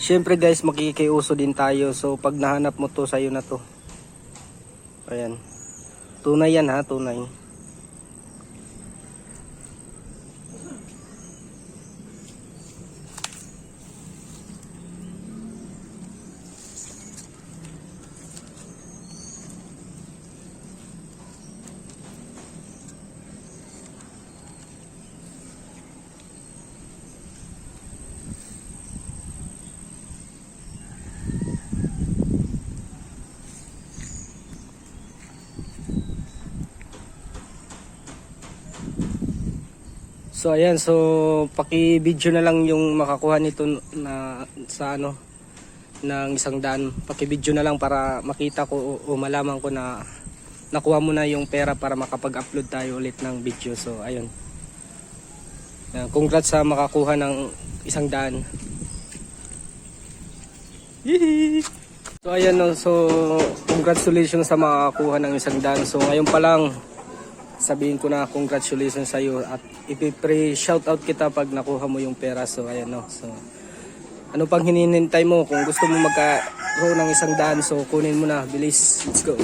Siyempre guys, makikiuso din tayo. So pag nahanap mo to, sa'yo na to. Ayan. Tunay yan ha, tunay. So ayan, so paki-video na lang yung makakuha nito na sa ano ng isang daan. Paki-video na lang para makita ko o, o malaman ko na nakuha mo na yung pera para makapag-upload tayo ulit ng video. So ayun. Ayan, congrats sa makakuha ng isang daan. Yee! So ayan no, so congratulations sa makakuha ng isang daan. So ngayon pa lang sabihin ko na congratulations sa iyo at ipipre shoutout kita pag nakuha mo yung pera. So ayan no. So ano pang hinihintay mo kung gusto mo magkaroon ng isang daan so kunin mo na bilis. Let's go.